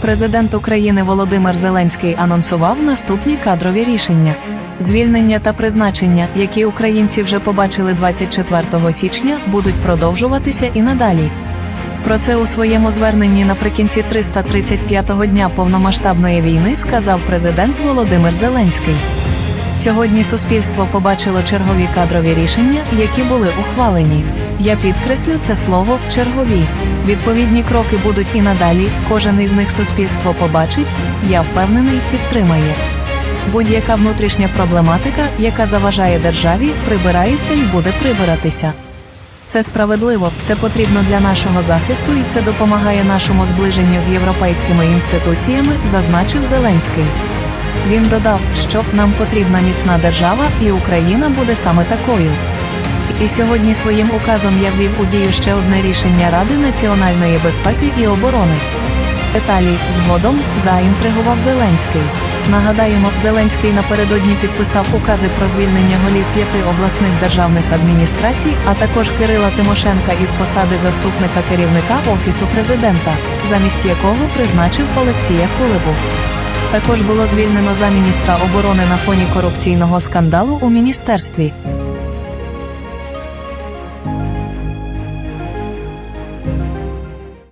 Президент України Володимир Зеленський анонсував наступні кадрові рішення. Звільнення та призначення, які українці вже побачили 24 січня, будуть продовжуватися і надалі. Про це у своєму зверненні наприкінці 335-го дня повномасштабної війни сказав президент Володимир Зеленський. Сьогодні суспільство побачило чергові кадрові рішення, які були ухвалені. Я підкреслю це слово чергові. Відповідні кроки будуть і надалі. Кожен із них суспільство побачить, я впевнений, підтримає. Будь-яка внутрішня проблематика, яка заважає державі, прибирається і буде прибиратися. Це справедливо, це потрібно для нашого захисту і це допомагає нашому зближенню з європейськими інституціями, зазначив Зеленський. Він додав, що нам потрібна міцна держава, і Україна буде саме такою. І сьогодні своїм указом я ввів у дію ще одне рішення Ради національної безпеки і оборони. Деталі згодом заінтригував Зеленський. Нагадаємо, Зеленський напередодні підписав укази про звільнення голів п'яти обласних державних адміністрацій, а також Кирила Тимошенка із посади заступника керівника Офісу президента, замість якого призначив Олексія Кулебу. Також було звільнено замміністра оборони на фоні корупційного скандалу у міністерстві.